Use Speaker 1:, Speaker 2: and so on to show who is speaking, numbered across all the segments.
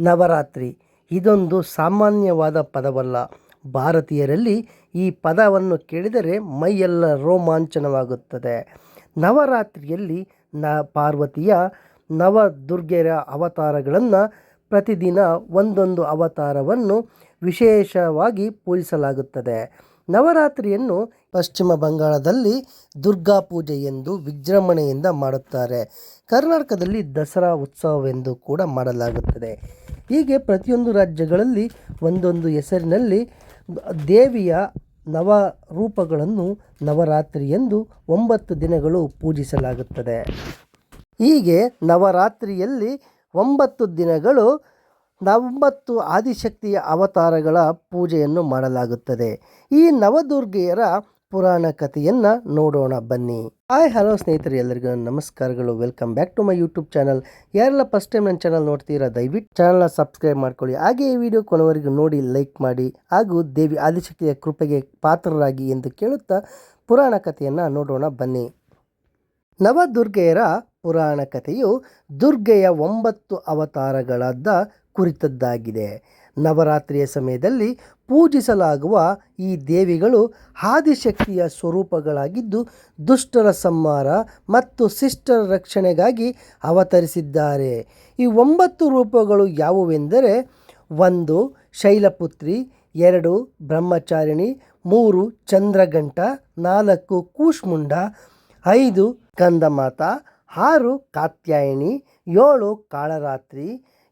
Speaker 1: ನವರಾತ್ರಿ. ಇದೊಂದು ಸಾಮಾನ್ಯವಾದ ಪದವಲ್ಲ. ಭಾರತೀಯರಲ್ಲಿ ಈ ಪದವನ್ನು ಕೇಳಿದರೆ ಮೈಯೆಲ್ಲ ರೋಮಾಂಚನವಾಗುತ್ತದೆ. ನವರಾತ್ರಿಯಲ್ಲಿ ನ ಪಾರ್ವತಿಯ ನವ ದುರ್ಗೆರ ಅವತಾರಗಳನ್ನು ಪ್ರತಿದಿನ ಒಂದೊಂದು ಅವತಾರವನ್ನು ವಿಶೇಷವಾಗಿ ಪೂಜಿಸಲಾಗುತ್ತದೆ. ನವರಾತ್ರಿಯನ್ನು ಪಶ್ಚಿಮ ಬಂಗಾಳದಲ್ಲಿ ದುರ್ಗಾ ಪೂಜೆ ಎಂದು ವಿಜೃಂಭಣೆಯಿಂದ ಮಾಡುತ್ತಾರೆ. ಕರ್ನಾಟಕದಲ್ಲಿ ದಸರಾ ಉತ್ಸವವೆಂದು ಕೂಡ ಮಾಡಲಾಗುತ್ತದೆ. ಹೀಗೆ ಪ್ರತಿಯೊಂದು ರಾಜ್ಯಗಳಲ್ಲಿ ಒಂದೊಂದು ಹೆಸರಿನಲ್ಲಿ ದೇವಿಯ ನವ ರೂಪಗಳನ್ನು ನವರಾತ್ರಿ ಎಂದು ಒಂಬತ್ತು ದಿನಗಳು ಪೂಜಿಸಲಾಗುತ್ತದೆ. ಹೀಗೆ ನವರಾತ್ರಿಯಲ್ಲಿ ಒಂಬತ್ತು ದಿನಗಳು ನವಂಬತ್ತು ಆದಿಶಕ್ತಿಯ ಅವತಾರಗಳ ಪೂಜೆಯನ್ನು ಮಾಡಲಾಗುತ್ತದೆ. ಈ ನವದುರ್ಗೆಯರ ಪುರಾಣ ಕಥೆಯನ್ನು ನೋಡೋಣ ಬನ್ನಿ. ಹಾಯ್, ಹಲೋ ಸ್ನೇಹಿತರೆ, ಎಲ್ಲರಿಗೂ ನಮಸ್ಕಾರಗಳು. Welcome back to my YouTube channel ಯಾರೆಲ್ಲ ಫಸ್ಟ್ ಟೈಮ್ ನನ್ನ ಚಾನಲ್ ನೋಡ್ತೀರಾ, ದಯವಿಟ್ಟು ಚಾನಲ್ನ ಸಬ್ಸ್ಕ್ರೈಬ್ ಮಾಡ್ಕೊಳ್ಳಿ. ಹಾಗೆ ಈ ವಿಡಿಯೋ ಕೊನೆವರೆಗೂ ನೋಡಿ ಲೈಕ್ ಮಾಡಿ, ಹಾಗೂ ದೇವಿ ಆದಿಶಕ್ತಿಯ ಕೃಪೆಗೆ ಪಾತ್ರರಾಗಿ ಎಂದು ಕೇಳುತ್ತಾ ಪುರಾಣ ಕಥೆಯನ್ನು ನೋಡೋಣ ಬನ್ನಿ. ನವದುರ್ಗೆಯರ ಪುರಾಣ ಕಥೆಯು ದುರ್ಗೆಯ ಒಂಬತ್ತು ಅವತಾರಗಳಾದ ಕುರಿತದ್ದಾಗಿದೆ. ನವರಾತ್ರಿಯ ಸಮಯದಲ್ಲಿ ಪೂಜಿಸಲಾಗುವ ಈ ದೇವಿಗಳು ಆದಿಶಕ್ತಿಯ ಸ್ವರೂಪಗಳಾಗಿದ್ದು ದುಷ್ಟರ ಸಂಹಾರ ಮತ್ತು ಶಿಷ್ಟರ ರಕ್ಷಣೆಗಾಗಿ ಅವತರಿಸಿದ್ದಾರೆ. ಈ ಒಂಬತ್ತು ರೂಪಗಳು ಯಾವುವೆಂದರೆ ಒಂದು ಶೈಲಪುತ್ರಿ, ಎರಡು ಬ್ರಹ್ಮಚಾರಿಣಿ, ಮೂರು ಚಂದ್ರಗಂಟ ನಾಲ್ಕು ಕೂಷ್ಮುಂಡ, ಐದು ಕಂದಮಾತ, ಆರು ಕಾತ್ಯಾಯಿನಿ, ಏಳು ಕಾಳರಾತ್ರಿ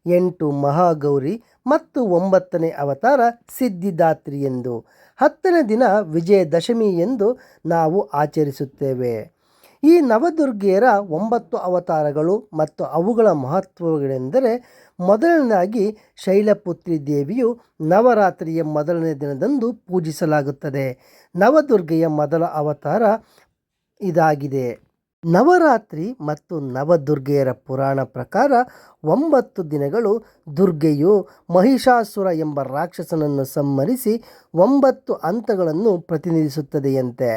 Speaker 1: ಎಂಟು ಮಹಾಗೌರಿ ಮತ್ತು ಒಂಬತ್ತನೇ ಅವತಾರ ಸಿದ್ಧಿದಾತ್ರಿ ಎಂದು. ಹತ್ತನೇ ದಿನ ವಿಜಯದಶಮಿ ಎಂದು ನಾವು ಆಚರಿಸುತ್ತೇವೆ. ಈ ನವದುರ್ಗೆಯರ ಒಂಬತ್ತು ಅವತಾರಗಳು ಮತ್ತು ಅವುಗಳ ಮಹತ್ವಗಳೆಂದರೆ ಮೊದಲನೇದಾಗಿ ಶೈಲಪುತ್ರಿ ದೇವಿಯು ನವರಾತ್ರಿಯ ಮೊದಲನೇ ದಿನದಂದು ಪೂಜಿಸಲಾಗುತ್ತದೆ. ನವದುರ್ಗೆಯ ಮೊದಲ ಅವತಾರ ಇದಾಗಿದೆ. ನವರಾತ್ರಿ ಮತ್ತು ನವದುರ್ಗೆಯರ ಪುರಾಣ ಪ್ರಕಾರ ಒಂಬತ್ತು ದಿನಗಳು ದುರ್ಗೆಯು ಮಹಿಷಾಸುರ ಎಂಬ ರಾಕ್ಷಸನನ್ನು ಸಂಹರಿಸಿ ಒಂಬತ್ತು ಹಂತಗಳನ್ನು ಪ್ರತಿನಿಧಿಸುತ್ತದೆಯಂತೆ.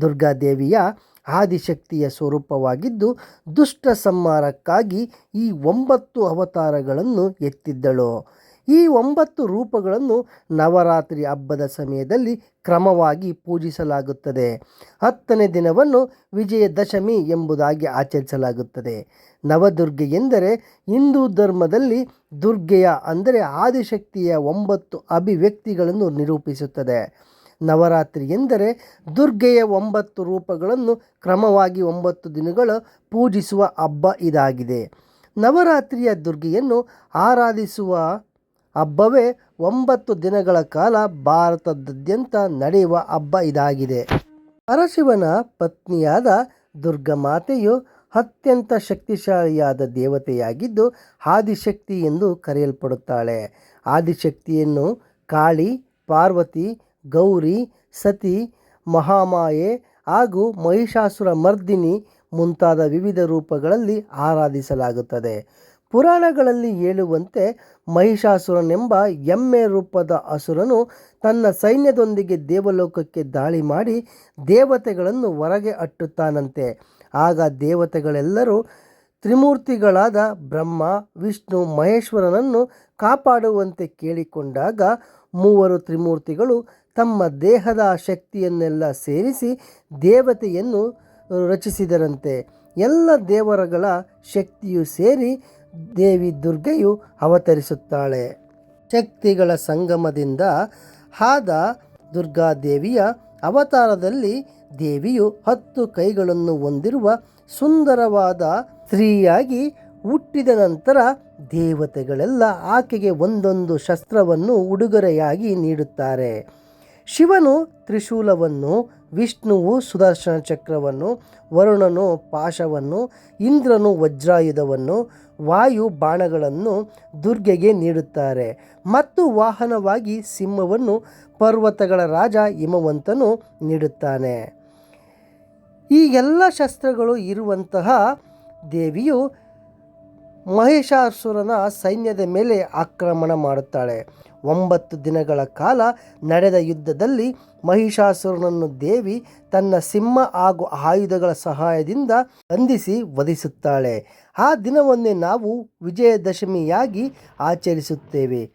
Speaker 1: ದುರ್ಗಾದೇವಿಯ ಆದಿಶಕ್ತಿಯ ಸ್ವರೂಪವಾಗಿದ್ದು ದುಷ್ಟ ಸಂಹಾರಕ್ಕಾಗಿ ಈ ಒಂಬತ್ತು ಅವತಾರಗಳನ್ನು ಎತ್ತಿದ್ದಳು. ಈ ಒಂಬತ್ತು ರೂಪಗಳನ್ನು ನವರಾತ್ರಿ ಹಬ್ಬದ ಸಮಯದಲ್ಲಿ ಕ್ರಮವಾಗಿ ಪೂಜಿಸಲಾಗುತ್ತದೆ. ಹತ್ತನೇ ದಿನವನ್ನು ವಿಜಯದಶಮಿ ಎಂಬುದಾಗಿ ಆಚರಿಸಲಾಗುತ್ತದೆ. ನವದುರ್ಗೆ ಎಂದರೆ ಹಿಂದೂ ಧರ್ಮದಲ್ಲಿ ದುರ್ಗೆಯ ಅಂದರೆ ಆದಿಶಕ್ತಿಯ ಒಂಬತ್ತು ಅಭಿವ್ಯಕ್ತಿಗಳನ್ನು ನಿರೂಪಿಸುತ್ತದೆ. ನವರಾತ್ರಿ ಎಂದರೆ ದುರ್ಗೆಯ ಒಂಬತ್ತು ರೂಪಗಳನ್ನು ಕ್ರಮವಾಗಿ ಒಂಬತ್ತು ದಿನಗಳು ಪೂಜಿಸುವ ಹಬ್ಬ ಇದಾಗಿದೆ. ನವರಾತ್ರಿಯ ದುರ್ಗೆಯನ್ನು ಆರಾಧಿಸುವ ಹಬ್ಬವೇ ಒಂಬತ್ತು ದಿನಗಳ ಕಾಲ ಭಾರತದಾದ್ಯಂತ ನಡೆಯುವ ಹಬ್ಬ ಇದಾಗಿದೆ. ಪರಶಿವನ ಪತ್ನಿಯಾದ ದುರ್ಗಮಾತೆಯು ಅತ್ಯಂತ ಶಕ್ತಿಶಾಲಿಯಾದ ದೇವತೆಯಾಗಿದ್ದು ಆದಿಶಕ್ತಿ ಎಂದು ಕರೆಯಲ್ಪಡುತ್ತಾಳೆ. ಆದಿಶಕ್ತಿಯನ್ನು ಕಾಳಿ, ಪಾರ್ವತಿ, ಗೌರಿ, ಸತಿ, ಮಹಾಮಾಯೆ ಹಾಗೂ ಮಹಿಷಾಸುರ ಮರ್ದಿನಿ ಮುಂತಾದ ವಿವಿಧ ರೂಪಗಳಲ್ಲಿ ಆರಾಧಿಸಲಾಗುತ್ತದೆ. ಪುರಾಣಗಳಲ್ಲಿ ಹೇಳುವಂತೆ ಮಹಿಷಾಸುರನೆಂಬ ಎಮ್ಮೆ ರೂಪದ ಅಸುರನು ತನ್ನ ಸೈನ್ಯದೊಂದಿಗೆ ದೇವಲೋಕಕ್ಕೆ ದಾಳಿ ಮಾಡಿ ದೇವತೆಗಳನ್ನು ಹೊರಗೆ ಅಟ್ಟುತ್ತಾನಂತೆ. ಆಗ ದೇವತೆಗಳೆಲ್ಲರೂ ತ್ರಿಮೂರ್ತಿಗಳಾದ ಬ್ರಹ್ಮ, ವಿಷ್ಣು, ಮಹೇಶ್ವರನನ್ನು ಕಾಪಾಡುವಂತೆ ಕೇಳಿಕೊಂಡಾಗ ಮೂವರು ತ್ರಿಮೂರ್ತಿಗಳು ತಮ್ಮ ದೇಹದ ಶಕ್ತಿಯನ್ನೆಲ್ಲ ಸೇರಿಸಿ ದೇವತೆಯನ್ನು ರಚಿಸಿದರಂತೆ. ಎಲ್ಲ ದೇವರಗಳ ಶಕ್ತಿಯು ಸೇರಿ ದೇವಿ ದುರ್ಗೆಯು ಅವತರಿಸುತ್ತಾಳೆ. ಶಕ್ತಿಗಳ ಸಂಗಮದಿಂದ ಆದ ದುರ್ಗಾದೇವಿಯ ಅವತಾರದಲ್ಲಿ ದೇವಿಯು ಹತ್ತು ಕೈಗಳನ್ನು ಹೊಂದಿರುವ ಸುಂದರವಾದ ಸ್ತ್ರೀಯಾಗಿ ಹುಟ್ಟಿದ ನಂತರ ದೇವತೆಗಳೆಲ್ಲ ಆಕೆಗೆ ಒಂದೊಂದು ಶಸ್ತ್ರವನ್ನು ಉಡುಗೊರೆಯಾಗಿ ನೀಡುತ್ತಾರೆ. ಶಿವನು ತ್ರಿಶೂಲವನ್ನು ವಿಷ್ಣುವು ಸುದರ್ಶನ ಚಕ್ರವನ್ನು, ವರುಣನು ಪಾಶವನ್ನು, ಇಂದ್ರನು ವಜ್ರಾಯುಧವನ್ನು, ವಾಯು ಬಾಣಗಳನ್ನು ದುರ್ಗೆಗೆ ನೀಡುತ್ತಾರೆ. ಮತ್ತು ವಾಹನವಾಗಿ ಸಿಂಹವನ್ನು ಪರ್ವತಗಳ ರಾಜ ಹಿಮವಂತನು ನೀಡುತ್ತಾನೆ. ಈ ಎಲ್ಲ ಶಸ್ತ್ರಗಳು ಇರುವಂತಹ ದೇವಿಯು ಮಹಿಷಾಸುರನ ಸೈನ್ಯದ ಮೇಲೆ ಆಕ್ರಮಣ ಮಾಡುತ್ತಾಳೆ. ಒಂಬತ್ತು ದಿನಗಳ ಕಾಲ ನಡೆದ ಯುದ್ಧದಲ್ಲಿ ಮಹಿಷಾಸುರನನ್ನು ದೇವಿ ತನ್ನ ಸಿಂಹ ಹಾಗೂ ಆಯುಧಗಳ ಸಹಾಯದಿಂದ ಬಂಧಿಸಿ ವಧಿಸುತ್ತಾಳೆ. ಆ ದಿನವನ್ನೇ ನಾವು ವಿಜಯದಶಮಿಯಾಗಿ ಆಚರಿಸುತ್ತೇವೆ.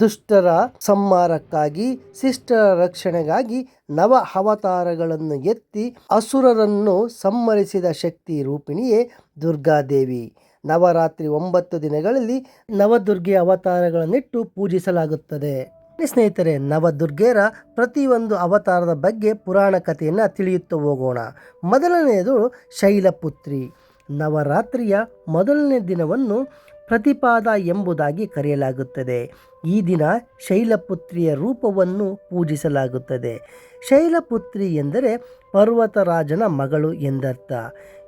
Speaker 1: ದುಷ್ಟರ ಸಂಹಾರಕ್ಕಾಗಿ, ಶಿಷ್ಟರ ರಕ್ಷಣೆಗಾಗಿ ನವ ಅವತಾರಗಳನ್ನು ಎತ್ತಿ ಅಸುರರನ್ನು ಸಂಹರಿಸಿದ ಶಕ್ತಿ ರೂಪಿಣಿಯೇ ದುರ್ಗಾದೇವಿ. ನವರಾತ್ರಿ ಒಂಬತ್ತು ದಿನಗಳಲ್ಲಿ ನವದುರ್ಗೆ ಅವತಾರಗಳನ್ನಿಟ್ಟು ಪೂಜಿಸಲಾಗುತ್ತದೆ. ಸ್ನೇಹಿತರೆ ನವದುರ್ಗೆಯರ ಪ್ರತಿಯೊಂದು ಅವತಾರದ ಬಗ್ಗೆ ಪುರಾಣ ಕಥೆಯನ್ನು ತಿಳಿಯುತ್ತಾ ಹೋಗೋಣ. ಮೊದಲನೆಯದು ಶೈಲಪುತ್ರಿ. ನವರಾತ್ರಿಯ ಮೊದಲನೇ ದಿನವನ್ನು ಪ್ರತಿಪಾದ ಎಂಬುದಾಗಿ ಕರೆಯಲಾಗುತ್ತದೆ. ಈ ದಿನ ಶೈಲಪುತ್ರಿಯ ರೂಪವನ್ನು ಪೂಜಿಸಲಾಗುತ್ತದೆ. ಶೈಲಪುತ್ರಿ ಎಂದರೆ ಪರ್ವತರಾಜನ ಮಗಳು ಎಂದರ್ಥ.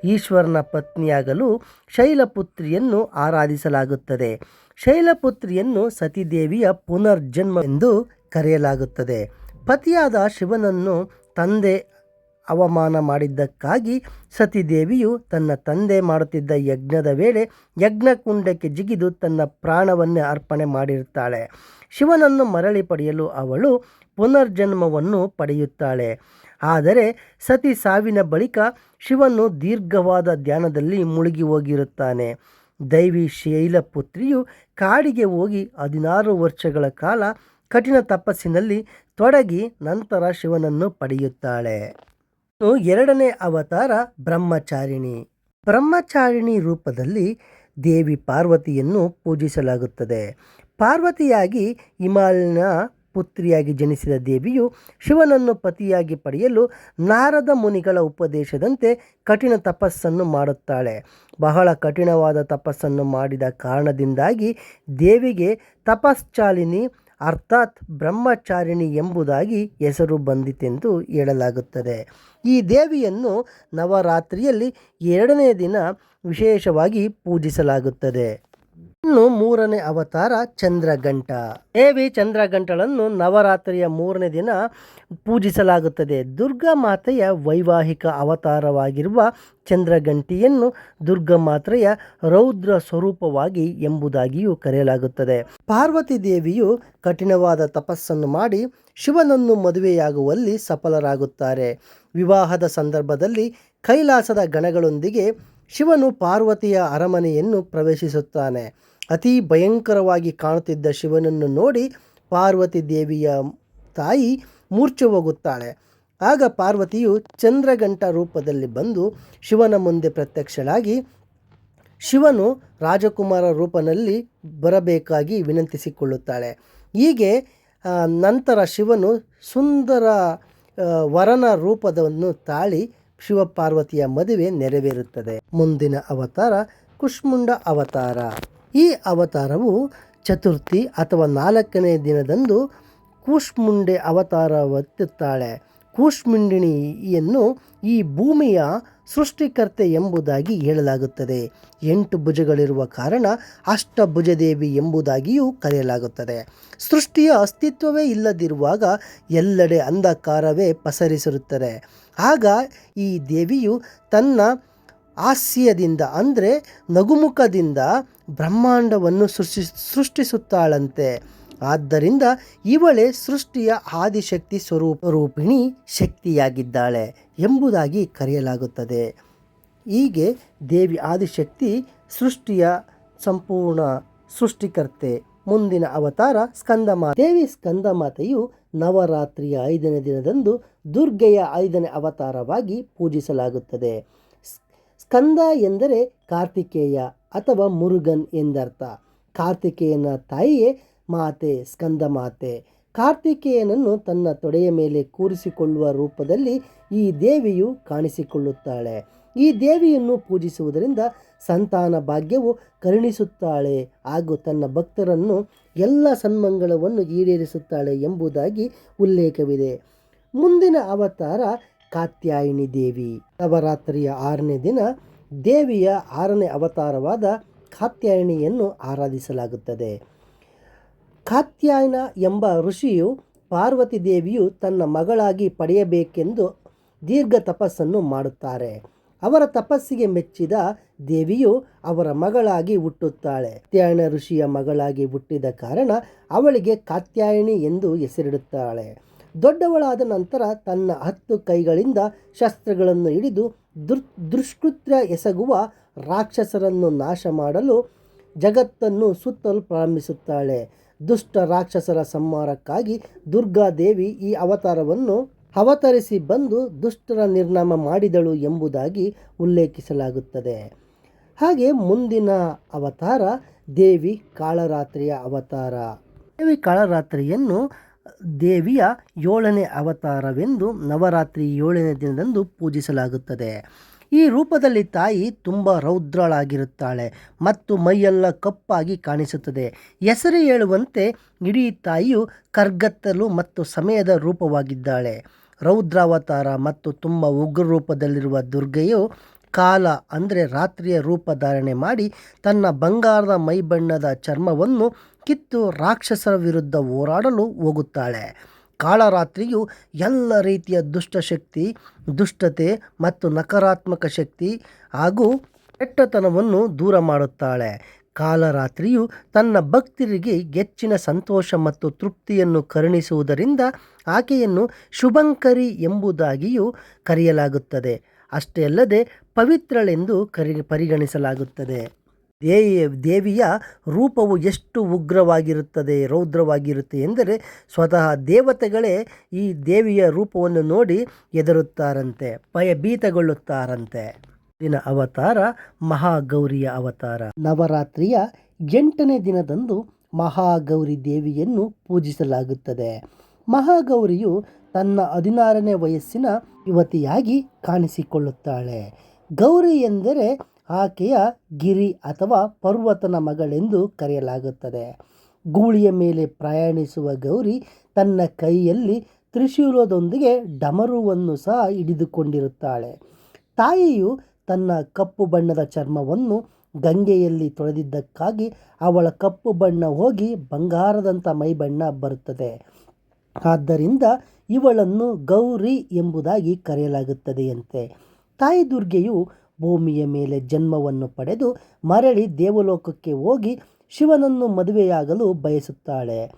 Speaker 1: ಈಶ್ವರನ ಪತ್ನಿಯಾಗಲು ಶೈಲಪುತ್ರಿಯನ್ನು ಆರಾಧಿಸಲಾಗುತ್ತದೆ. ಶೈಲಪುತ್ರಿಯನ್ನು ಸತಿದೇವಿಯ ಪುನರ್ಜನ್ಮ ಎಂದು ಕರೆಯಲಾಗುತ್ತದೆ. ಪತಿಯಾದ ಶಿವನನ್ನು ತಂದೆ ಅವಮಾನ ಮಾಡಿದ್ದಕ್ಕಾಗಿ ಸತಿದೇವಿಯು ತನ್ನ ತಂದೆ ಮಾಡುತ್ತಿದ್ದ ಯಜ್ಞದ ವೇಳೆ ಯಜ್ಞಕುಂಡಕ್ಕೆ ಜಿಗಿದು ತನ್ನ ಪ್ರಾಣವನ್ನೇ ಅರ್ಪಣೆ ಮಾಡಿರುತ್ತಾಳೆ. ಶಿವನನ್ನು ಮರಳಿ ಪಡೆಯಲು ಅವಳು ಪುನರ್ಜನ್ಮವನ್ನು ಪಡೆಯುತ್ತಾಳೆ. ಆದರೆ ಸತಿ ಸಾವಿನ ಬಳಿಕ ಶಿವನು ದೀರ್ಘವಾದ ಧ್ಯಾನದಲ್ಲಿ ಮುಳುಗಿ ಹೋಗಿರುತ್ತಾನೆ. ದೈವಿ ಶೈಲಪುತ್ರಿಯು ಕಾಡಿಗೆ ಹೋಗಿ ಹದಿನಾರು ವರ್ಷಗಳ ಕಾಲ ಕಠಿಣ ತಪಸ್ಸಿನಲ್ಲಿ ತೊಡಗಿ ನಂತರ ಶಿವನನ್ನು ಪಡೆಯುತ್ತಾಳೆ. ಎರಡನೇ ಅವತಾರ ಬ್ರಹ್ಮಚಾರಿಣಿ. ಬ್ರಹ್ಮಚಾರಿಣಿ ರೂಪದಲ್ಲಿ ದೇವಿ ಪಾರ್ವತಿಯನ್ನು ಪೂಜಿಸಲಾಗುತ್ತದೆ. ಪಾರ್ವತಿಯಾಗಿ ಹಿಮಾಲಯನ ಪುತ್ರಿಯಾಗಿ ಜನಿಸಿದ ದೇವಿಯು ಶಿವನನ್ನು ಪತಿಯಾಗಿ ಪಡೆಯಲು ನಾರದ ಮುನಿಗಳ ಉಪದೇಶದಂತೆ ಕಠಿಣ ತಪಸ್ಸನ್ನು ಮಾಡುತ್ತಾಳೆ. ಬಹಳ ಕಠಿಣವಾದ ತಪಸ್ಸನ್ನು ಮಾಡಿದ ಕಾರಣದಿಂದಾಗಿ ದೇವಿಗೆ ತಪಶ್ಚಾಲಿನಿ ಅರ್ಥಾತ್ ಬ್ರಹ್ಮಚಾರಿಣಿ ಎಂಬುದಾಗಿ ಹೆಸರು ಬಂದಿತೆಂದು ಹೇಳಲಾಗುತ್ತದೆ. ಈ ದೇವಿಯನ್ನು ನವರಾತ್ರಿಯಲ್ಲಿ ಎರಡನೇ ದಿನ ವಿಶೇಷವಾಗಿ ಪೂಜಿಸಲಾಗುತ್ತದೆ. ಇನ್ನು ಮೂರನೇ ಅವತಾರ ಚಂದ್ರಗಂಟ ದೇವಿ ಚಂದ್ರಗಂಟಳನ್ನು ನವರಾತ್ರಿಯ ಮೂರನೇ ದಿನ ಪೂಜಿಸಲಾಗುತ್ತದೆ. ದುರ್ಗಾ ಮಾತೆಯ ವೈವಾಹಿಕ ಅವತಾರವಾಗಿರುವ ಚಂದ್ರಗಂಟಿಯನ್ನು ದುರ್ಗಾ ಮಾತೆಯ ರೌದ್ರ ಸ್ವರೂಪವಾಗಿ ಎಂಬುದಾಗಿಯೂ ಕರೆಯಲಾಗುತ್ತದೆ. ಪಾರ್ವತಿ ದೇವಿಯು ಕಠಿಣವಾದ ತಪಸ್ಸನ್ನು ಮಾಡಿ ಶಿವನನ್ನು ಮದುವೆಯಾಗುವಲ್ಲಿ ಸಫಲರಾಗುತ್ತಾರೆ. ವಿವಾಹದ ಸಂದರ್ಭದಲ್ಲಿ ಕೈಲಾಸದ ಗಣಗಳೊಂದಿಗೆ ಶಿವನು ಪಾರ್ವತಿಯ ಅರಮನೆಯನ್ನು ಪ್ರವೇಶಿಸುತ್ತಾನೆ. ಅತಿ ಭಯಂಕರವಾಗಿ ಕಾಣುತ್ತಿದ್ದ ಶಿವನನ್ನು ನೋಡಿ ಪಾರ್ವತಿ ದೇವಿಯ ತಾಯಿ ಮೂರ್ಛೆ ಹೋಗುತ್ತಾಳೆ ಆಗ ಪಾರ್ವತಿಯು ಚಂದ್ರಗಂಟ ರೂಪದಲ್ಲಿ ಬಂದು ಶಿವನ ಮುಂದೆ ಪ್ರತ್ಯಕ್ಷಳಾಗಿ, ಶಿವನು ರಾಜಕುಮಾರ ರೂಪನಲ್ಲಿ ಬರಬೇಕಾಗಿ ವಿನಂತಿಸಿಕೊಳ್ಳುತ್ತಾಳೆ. ಹೀಗೆ ನಂತರ ಶಿವನು ಸುಂದರ ವರನ ರೂಪದವನ್ನು ತಾಳಿ ಶಿವಪಾರ್ವತಿಯ ಮದುವೆ ನೆರವೇರುತ್ತದೆ. ಮುಂದಿನ ಅವತಾರ ಕುಷ್ಮುಂಡ ಅವತಾರ. ಈ ಅವತಾರವು ಚತುರ್ಥಿ ಅಥವಾ ನಾಲ್ಕನೇ ದಿನದಂದು ಕೂಷ್ಮುಂಡೆ ಅವತಾರವೆತ್ತುತ್ತಾಳೆ. ಕೂಷ್ಮುಂಡಿಣಿಯನ್ನು ಈ ಭೂಮಿಯ ಸೃಷ್ಟಿಕರ್ತೆ ಎಂಬುದಾಗಿ ಹೇಳಲಾಗುತ್ತದೆ. ಎಂಟು ಭುಜಗಳಿರುವ ಕಾರಣ ಅಷ್ಟಭುಜದೇವಿ ಎಂಬುದಾಗಿಯೂ ಕರೆಯಲಾಗುತ್ತದೆ. ಸೃಷ್ಟಿಯ ಅಸ್ತಿತ್ವವೇ ಇಲ್ಲದಿರುವಾಗ ಎಲ್ಲೆಡೆ ಅಂಧಕಾರವೇ ಪಸರಿಸಿರುತ್ತದೆ. ಆಗ ಈ ದೇವಿಯು ತನ್ನ ಹಾಸ್ಯದಿಂದ ಅಂದರೆ ನಗುಮುಖದಿಂದ ಬ್ರಹ್ಮಾಂಡವನ್ನು ಸೃಷ್ಟಿ, ಸೃಷ್ಟಿಸುತ್ತಾಳಂತೆ. ಆದ್ದರಿಂದ ಇವಳೇ ಸೃಷ್ಟಿಯ ಆದಿಶಕ್ತಿ ಸ್ವರೂಪ, ರೂಪಿಣಿ ಶಕ್ತಿಯಾಗಿದ್ದಾಳೆ ಎಂಬುದಾಗಿ ಕರೆಯಲಾಗುತ್ತದೆ. ಹೀಗೆ ದೇವಿ ಆದಿಶಕ್ತಿ ಸೃಷ್ಟಿಯ ಸಂಪೂರ್ಣ ಸೃಷ್ಟಿಕರ್ತೆ. ಮುಂದಿನ ಅವತಾರ ಸ್ಕಂದಮಾತೆ ದೇವಿ ಸ್ಕಂದಮಾತೆಯು ನವರಾತ್ರಿಯ ಐದನೇ ದಿನದಂದು ದುರ್ಗೆಯ ಐದನೇ ಅವತಾರವಾಗಿ ಪೂಜಿಸಲಾಗುತ್ತದೆ. ಸ್ಕಂದ ಎಂದರೆ ಕಾರ್ತಿಕೇಯ ಅಥವಾ ಮುರುಗನ್ ಎಂದರ್ಥ. ಕಾರ್ತಿಕೇಯನ ತಾಯಿಯೇ ಮಾತೆ, ಸ್ಕಂದ ಮಾತೆ. ಕಾರ್ತಿಕೇಯನನ್ನು ತನ್ನ ತೊಡೆಯ ಮೇಲೆ ಕೂರಿಸಿಕೊಳ್ಳುವ ರೂಪದಲ್ಲಿ ಈ ದೇವಿಯು ಕಾಣಿಸಿಕೊಳ್ಳುತ್ತಾಳೆ. ಈ ದೇವಿಯನ್ನು ಪೂಜಿಸುವುದರಿಂದ ಸಂತಾನ ಭಾಗ್ಯವು ಕರುಣಿಸುತ್ತಾಳೆ. ಹಾಗೂ ತನ್ನ ಭಕ್ತರನ್ನು ಎಲ್ಲ ಸನ್ಮಂಗಳವನ್ನು ಈಡೇರಿಸುತ್ತಾಳೆ ಎಂಬುದಾಗಿ ಉಲ್ಲೇಖವಿದೆ. ಮುಂದಿನ ಅವತಾರ ಕಾತ್ಯಾಯಿನಿ ದೇವಿ. ನವರಾತ್ರಿಯ ಆರನೇ ದಿನ ದೇವಿಯ ಆರನೇ ಅವತಾರವಾದ ಕಾತ್ಯಾಯಿನಿಯನ್ನು ಆರಾಧಿಸಲಾಗುತ್ತದೆ. ಕಾತ್ಯಾಯನ ಎಂಬ ಋಷಿಯು ಪಾರ್ವತಿ ದೇವಿಯು ತನ್ನ ಮಗಳಾಗಿ ಪಡೆಯಬೇಕೆಂದು ದೀರ್ಘ ತಪಸ್ಸನ್ನು ಮಾಡುತ್ತಾರೆ. ಅವರ ತಪಸ್ಸಿಗೆ ಮೆಚ್ಚಿದ ದೇವಿಯು ಅವರ ಮಗಳಾಗಿ ಹುಟ್ಟುತ್ತಾಳೆ. ಕಾತ್ಯಾಯನ ಋಷಿಯ ಮಗಳಾಗಿ ಹುಟ್ಟಿದ ಕಾರಣ ಅವಳಿಗೆ ಕಾತ್ಯಾಯಿನಿ ಎಂದು ಹೆಸರಿಡುತ್ತಾಳೆ. ದೊಡ್ಡವಳಾದ ನಂತರ ತನ್ನ ಹತ್ತು ಕೈಗಳಿಂದ ಶಸ್ತ್ರಗಳನ್ನು ಹಿಡಿದು ದುರ್, ದುಷ್ಕೃತ್ಯ ಎಸಗುವ ರಾಕ್ಷಸರನ್ನು ನಾಶ ಮಾಡಲು ಜಗತ್ತನ್ನು ಸುತ್ತಲು ಪ್ರಾರಂಭಿಸುತ್ತಾಳೆ ದುಷ್ಟ ರಾಕ್ಷಸರ ಸಂಹಾರಕ್ಕಾಗಿ ದುರ್ಗಾದೇವಿ ಈ ಅವತಾರವನ್ನು ಅವತರಿಸಿ ಬಂದು ದುಷ್ಟರ ನಿರ್ನಾಮ ಮಾಡಿದಳು ಎಂಬುದಾಗಿ ಉಲ್ಲೇಖಿಸಲಾಗುತ್ತದೆ. ಹಾಗೆ ಮುಂದಿನ ಅವತಾರ ದೇವಿ ಕಾಳರಾತ್ರಿಯ ಅವತಾರ. ದೇವಿ ಕಾಳರಾತ್ರಿಯನ್ನು ದೇವಿಯ ಏಳನೇ ಅವತಾರವೆಂದು ನವರಾತ್ರಿ ಏಳನೇ ದಿನದಂದು ಪೂಜಿಸಲಾಗುತ್ತದೆ. ಈ ರೂಪದಲ್ಲಿ ತಾಯಿ ತುಂಬ ರೌದ್ರಳಾಗಿರುತ್ತಾಳೆ ಮತ್ತು ಮೈಯೆಲ್ಲ ಕಪ್ಪಾಗಿ ಕಾಣಿಸುತ್ತದೆ. ಹೆಸರು ಹೇಳುವಂತೆ ಇಡೀ ತಾಯಿಯು ಕರ್ಗತ್ತಲು ಮತ್ತು ಸಮಯದ ರೂಪವಾಗಿದ್ದಾಳೆ. ರೌದ್ರಾವತಾರ ಮತ್ತು ತುಂಬ ಉಗ್ರ ರೂಪದಲ್ಲಿರುವ ದುರ್ಗೆಯು ಕಾಲ ಅಂದರೆ ರಾತ್ರಿಯ ರೂಪ ಧಾರಣೆ ಮಾಡಿ ತನ್ನ ಬಂಗಾರದ ಮೈಬಣ್ಣದ ಚರ್ಮವನ್ನು ಕಿತ್ತು ರಾಕ್ಷಸರ ವಿರುದ್ಧ ಹೋರಾಡಲು ಹೋಗುತ್ತಾಳೆ. ಕಾಳರಾತ್ರಿಯು ಎಲ್ಲ ರೀತಿಯ ದುಷ್ಟಶಕ್ತಿ ದುಷ್ಟತೆ ಮತ್ತು ನಕಾರಾತ್ಮಕ ಶಕ್ತಿ ಹಾಗೂ ಕೆಟ್ಟತನವನ್ನು ದೂರ ಮಾಡುತ್ತಾಳೆ. ಕಾಲರಾತ್ರಿಯು ತನ್ನ ಭಕ್ತರಿಗೆ ಹೆಚ್ಚಿನ ಸಂತೋಷ ಮತ್ತು ತೃಪ್ತಿಯನ್ನು ಕರುಣಿಸುವುದರಿಂದ ಆಕೆಯನ್ನು ಶುಭಂಕರಿ ಎಂಬುದಾಗಿಯೂ ಕರೆಯಲಾಗುತ್ತದೆ. ಅಷ್ಟೇ ಅಲ್ಲದೆ ಪವಿತ್ರಳೆಂದು ಕರಿ, ಪರಿಗಣಿಸಲಾಗುತ್ತದೆ. ದೇ ದೇವಿಯ ರೂಪವು ಎಷ್ಟು ಉಗ್ರವಾಗಿರುತ್ತದೆ, ರೌದ್ರವಾಗಿರುತ್ತೆ ಎಂದರೆ ಸ್ವತಃ ದೇವತೆಗಳೇ ಈ ದೇವಿಯ ರೂಪವನ್ನು ನೋಡಿ ಹೆದರುತ್ತಾರಂತೆ, ಭಯಭೀತಗೊಳ್ಳುತ್ತಾರಂತೆ. ದಿನ ಅವತಾರ, ಮಹಾಗೌರಿಯ ಅವತಾರ. ನವರಾತ್ರಿಯ ಎಂಟನೇ ದಿನದಂದು ಮಹಾಗೌರಿ ದೇವಿಯನ್ನು ಪೂಜಿಸಲಾಗುತ್ತದೆ. ಮಹಾಗೌರಿಯು ತನ್ನ ಹದಿನಾರನೇ ವಯಸ್ಸಿನ ಯುವತಿಯಾಗಿ ಕಾಣಿಸಿಕೊಳ್ಳುತ್ತಾಳೆ. ಗೌರಿ ಎಂದರೆ ಆಕೆಯ ಗಿರಿ ಅಥವಾ ಪರ್ವತನ ಮಗಳೆಂದು ಕರೆಯಲಾಗುತ್ತದೆ. ಗೂಳಿಯ ಮೇಲೆ ಪ್ರಯಾಣಿಸುವ ಗೌರಿ ತನ್ನ ಕೈಯಲ್ಲಿ ತ್ರಿಶೂಲದೊಂದಿಗೆ ಡಮರುವನ್ನು ಸಹ ಹಿಡಿದುಕೊಂಡಿರುತ್ತಾಳೆ. ತಾಯಿಯು ತನ್ನ ಕಪ್ಪು ಬಣ್ಣದ ಚರ್ಮವನ್ನು ಗಂಗೆಯಲ್ಲಿ ತೊಳೆದಿದ್ದಕ್ಕಾಗಿ ಅವಳ ಕಪ್ಪು ಬಣ್ಣ ಹೋಗಿ ಬಂಗಾರದಂಥ ಮೈಬಣ್ಣ ಬರುತ್ತದೆ. ಆದ್ದರಿಂದ ಇವಳನ್ನು ಗೌರಿ ಎಂಬುದಾಗಿ ಕರೆಯಲಾಗುತ್ತದೆಯಂತೆ. ತಾಯಿ ದುರ್ಗೆಯು ಭೂಮಿಯ ಮೇಲೆ ಜನ್ಮವನ್ನು ಪಡೆದು ಮರಳಿ ದೇವಲೋಕಕ್ಕೆ ಹೋಗಿ ಶಿವನನ್ನು ಮದುವೆಯಾಗಲು ಬಯಸುತ್ತಾಳೆ.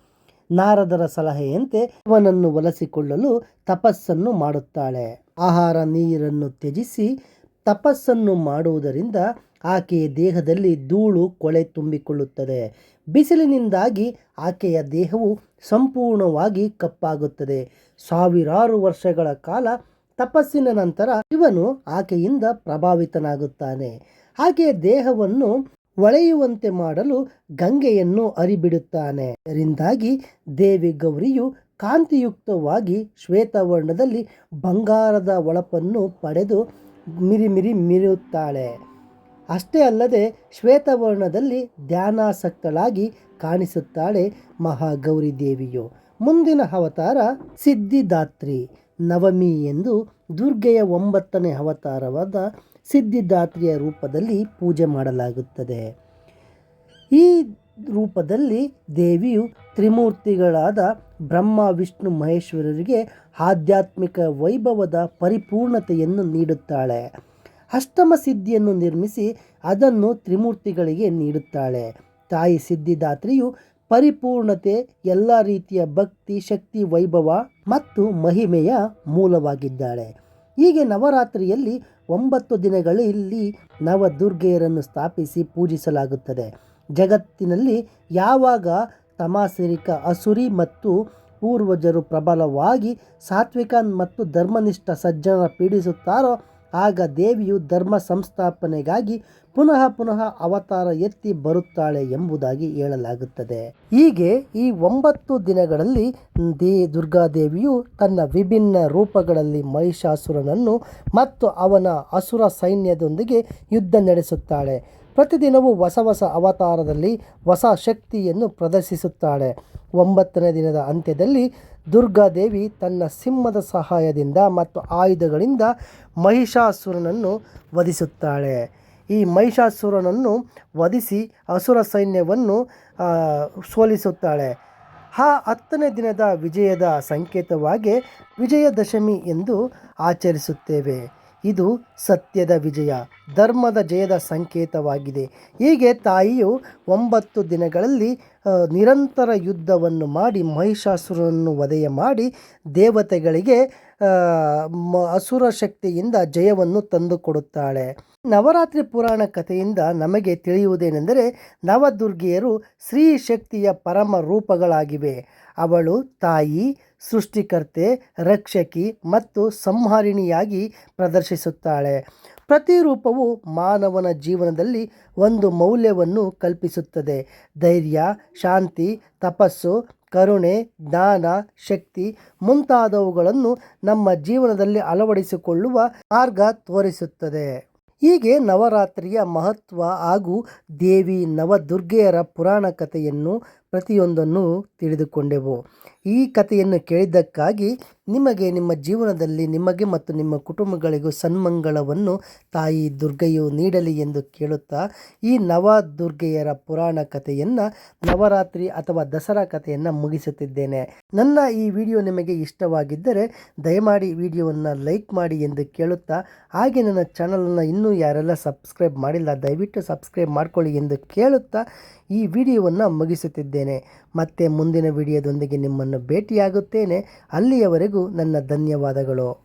Speaker 1: ನಾರದರ ಸಲಹೆಯಂತೆ ಶಿವನನ್ನು ಒಲಸಿಕೊಳ್ಳಲು ತಪಸ್ಸನ್ನು ಮಾಡುತ್ತಾಳೆ. ಆಹಾರ, ನೀರನ್ನು ತ್ಯಜಿಸಿ ತಪಸ್ಸನ್ನು ಮಾಡುವುದರಿಂದ ಆಕೆಯ ದೇಹದಲ್ಲಿ ಧೂಳು, ಕೊಳೆ ತುಂಬಿಕೊಳ್ಳುತ್ತದೆ. ಬಿಸಿಲಿನಿಂದಾಗಿ ಆಕೆಯ ದೇಹವು ಸಂಪೂರ್ಣವಾಗಿ ಕಪ್ಪಾಗುತ್ತದೆ. ಸಾವಿರಾರು ವರ್ಷಗಳ ಕಾಲ ತಪಸ್ಸಿನ ನಂತರ ಇವನು ಆಕೆಯಿಂದ ಪ್ರಭಾವಿತನಾಗುತ್ತಾನೆ. ಆಕೆಯ ದೇಹವನ್ನು ಒಳೆಯುವಂತೆ ಮಾಡಲು ಗಂಗೆಯನ್ನು ಅರಿಬಿಡುತ್ತಾನೆ. ಇದರಿಂದಾಗಿ ದೇವಿ ಗೌರಿಯು ಕಾಂತಿಯುಕ್ತವಾಗಿ ಶ್ವೇತವರ್ಣದಲ್ಲಿ ಬಂಗಾರದ ಒಳಪನ್ನು ಪಡೆದು ಮಿರಿಮಿರಿ ಮಿರಿಯುತ್ತಾಳೆ ಅಷ್ಟೇ ಅಲ್ಲದೆ ಶ್ವೇತವರ್ಣದಲ್ಲಿ ಧ್ಯಾನಾಸಕ್ತಳಾಗಿ ಕಾಣಿಸುತ್ತಾಳೆ ಮಹಾಗೌರಿ ದೇವಿಯು. ಮುಂದಿನ ಅವತಾರ ಸಿದ್ಧಿದಾತ್ರಿ. ನವಮಿ ಎಂದು ದುರ್ಗೆಯ ಒಂಬತ್ತನೇ ಅವತಾರವಾದ ಸಿದ್ಧಿದಾತ್ರಿಯ ರೂಪದಲ್ಲಿ ಪೂಜೆ ಮಾಡಲಾಗುತ್ತದೆ. ಈ ರೂಪದಲ್ಲಿ ದೇವಿಯು ತ್ರಿಮೂರ್ತಿಗಳಾದ ಬ್ರಹ್ಮ, ವಿಷ್ಣು, ಮಹೇಶ್ವರರಿಗೆ ಆಧ್ಯಾತ್ಮಿಕ ವೈಭವದ ಪರಿಪೂರ್ಣತೆಯನ್ನು ನೀಡುತ್ತಾಳೆ. ಅಷ್ಟಮ ಸಿದ್ಧಿಯನ್ನು ನಿರ್ಮಿಸಿ ಅದನ್ನು ತ್ರಿಮೂರ್ತಿಗಳಿಗೆ ನೀಡುತ್ತಾಳೆ. ತಾಯಿ ಸಿದ್ಧಿದಾತ್ರಿಯು ಪರಿಪೂರ್ಣತೆ ಎಲ್ಲ ರೀತಿಯ ಭಕ್ತಿ, ಶಕ್ತಿ, ವೈಭವ ಮತ್ತು ಮಹಿಮೆಯ ಮೂಲವಾಗಿದ್ದಾಳೆ. ಹೀಗೆ ನವರಾತ್ರಿಯಲ್ಲಿ ಒಂಬತ್ತು ದಿನಗಳಲ್ಲಿ ನವದುರ್ಗೆಯರನ್ನು ಸ್ಥಾಪಿಸಿ ಪೂಜಿಸಲಾಗುತ್ತದೆ. ಜಗತ್ತಿನಲ್ಲಿ ಯಾವಾಗ ತಮಾಸಿರಿಕ, ಅಸುರಿ ಮತ್ತು ಪೂರ್ವಜರು ಪ್ರಬಲವಾಗಿ ಸಾತ್ವಿಕ ಮತ್ತು ಧರ್ಮನಿಷ್ಠ ಸಜ್ಜನ ಪೀಡಿಸುತ್ತಾರೋ, ಆಗ ದೇವಿಯು ಧರ್ಮ ಸಂಸ್ಥಾಪನೆಗಾಗಿ ಪುನಃ ಪುನಃ ಅವತಾರ ಎತ್ತಿ ಬರುತ್ತಾಳೆ ಎಂಬುದಾಗಿ ಹೇಳಲಾಗುತ್ತದೆ. ಹೀಗೆ ಈ ಒಂಬತ್ತು ದಿನಗಳಲ್ಲಿ ದೇ ದುರ್ಗಾದೇವಿಯು ತನ್ನ ವಿಭಿನ್ನ ರೂಪಗಳಲ್ಲಿ ಮಹಿಷಾಸುರನನ್ನು ಮತ್ತು ಅವನ ಅಸುರ ಸೈನ್ಯದೊಂದಿಗೆ ಯುದ್ಧ ನಡೆಸುತ್ತಾಳೆ. ಪ್ರತಿದಿನವೂ ಹೊಸ ಹೊಸ ಅವತಾರದಲ್ಲಿ ಹೊಸ ಶಕ್ತಿಯನ್ನು ಪ್ರದರ್ಶಿಸುತ್ತಾಳೆ. ಒಂಬತ್ತನೇ ದಿನದ ಅಂತ್ಯದಲ್ಲಿ ದುರ್ಗಾದೇವಿ ತನ್ನ ಸಿಂಹದ ಸಹಾಯದಿಂದ ಮತ್ತು ಆಯುಧಗಳಿಂದ ಮಹಿಷಾಸುರನನ್ನು ವಧಿಸುತ್ತಾಳೆ. ಈ ಮಹಿಷಾಸುರನನ್ನು ವಧಿಸಿ ಅಸುರ ಸೈನ್ಯವನ್ನು ಸೋಲಿಸುತ್ತಾಳೆ. ಆ ಹತ್ತನೇ ದಿನದ ವಿಜಯದ ಸಂಕೇತವಾಗಿ ವಿಜಯದಶಮಿ ಎಂದು ಆಚರಿಸುತ್ತೇವೆ. ಇದು ಸತ್ಯದ ವಿಜಯ, ಧರ್ಮದ ಜಯದ ಸಂಕೇತವಾಗಿದೆ. ಹೀಗೆ ತಾಯಿಯು ಒಂಬತ್ತು ದಿನಗಳಲ್ಲಿ ನಿರಂತರ ಯುದ್ಧವನ್ನು ಮಾಡಿ ಮಹಿಷಾಸುರನ್ನು ವಧೆಯ ಮಾಡಿ ದೇವತೆಗಳಿಗೆ ಅಸುರ ಶಕ್ತಿಯಿಂದ ಜಯವನ್ನು ತಂದುಕೊಡುತ್ತಾಳೆ. ನವರಾತ್ರಿ ಪುರಾಣ ಕಥೆಯಿಂದ ನಮಗೆ ತಿಳಿಯುವುದೇನೆಂದರೆ ನವದುರ್ಗಿಯರು ಸ್ತ್ರೀ ಶಕ್ತಿಯ ಪರಮ ರೂಪಗಳಾಗಿವೆ. ಅವಳು ತಾಯಿ, ಸೃಷ್ಟಿಕರ್ತೆ, ರಕ್ಷಕಿ ಮತ್ತು ಸಂಹಾರಿಣಿಯಾಗಿ ಪ್ರದರ್ಶಿಸುತ್ತಾಳೆ. ಪ್ರತಿ ರೂಪವು ಮಾನವನ ಜೀವನದಲ್ಲಿ ಒಂದು ಮೌಲ್ಯವನ್ನು ಕಲ್ಪಿಸುತ್ತದೆ. ಧೈರ್ಯ, ಶಾಂತಿ, ತಪಸ್ಸು ಕರುಣೆ, ಜ್ಞಾನ, ಶಕ್ತಿ ಮುಂತಾದವುಗಳನ್ನು ನಮ್ಮ ಜೀವನದಲ್ಲಿ ಅಳವಡಿಸಿಕೊಳ್ಳುವ ಮಾರ್ಗ ತೋರಿಸುತ್ತದೆ. ಹೀಗೆ ನವರಾತ್ರಿಯ ಮಹತ್ವ ಹಾಗೂ ದೇವಿ ನವದುರ್ಗೆಯರ ಪುರಾಣ ಕಥೆಯನ್ನು ಪ್ರತಿಯೊಂದನ್ನು ತಿಳಿದುಕೊಂಡೆವು. ಈ ಕಥೆಯನ್ನು ಕೇಳಿದ್ದಕ್ಕಾಗಿ ನಿಮಗೆ ನಿಮ್ಮ ಜೀವನದಲ್ಲಿ ನಿಮಗೆ ಮತ್ತು ನಿಮ್ಮ ಕುಟುಂಬಗಳಿಗೂ ಸನ್ಮಂಗಳವನ್ನು ತಾಯಿ ದುರ್ಗೆಯು ನೀಡಲಿ ಎಂದು ಕೇಳುತ್ತಾ, ಈ ನವ ದುರ್ಗೆಯರ ಪುರಾಣ ಕಥೆಯನ್ನು, ನವರಾತ್ರಿ ಅಥವಾ ದಸರಾ ಕಥೆಯನ್ನು ಮುಗಿಸುತ್ತಿದ್ದೇನೆ. ನನ್ನ ಈ ವಿಡಿಯೋ ನಿಮಗೆ ಇಷ್ಟವಾಗಿದ್ದರೆ ದಯಮಾಡಿ ವಿಡಿಯೋವನ್ನು ಲೈಕ್ ಮಾಡಿ ಎಂದು ಕೇಳುತ್ತಾ, ಹಾಗೆ ನನ್ನ ಚಾನಲನ್ನು ಇನ್ನೂ ಯಾರೆಲ್ಲ ಸಬ್ಸ್ಕ್ರೈಬ್ ಮಾಡಿಲ್ಲ, ದಯವಿಟ್ಟು ಸಬ್ಸ್ಕ್ರೈಬ್ ಮಾಡಿಕೊಳ್ಳಿ ಎಂದು ಕೇಳುತ್ತಾ ಈ ವಿಡಿಯೋವನ್ನು ಮುಗಿಸುತ್ತಿದ್ದೇನೆ. ಮತ್ತೆ ಮುಂದಿನ ವಿಡಿಯೋದೊಂದಿಗೆ ನಿಮ್ಮನ್ನು ಭೇಟಿಯಾಗುತ್ತೇನೆ ಅಲ್ಲಿಯವರೆಗೂ ನನ್ನ ಧನ್ಯವಾದಗಳು.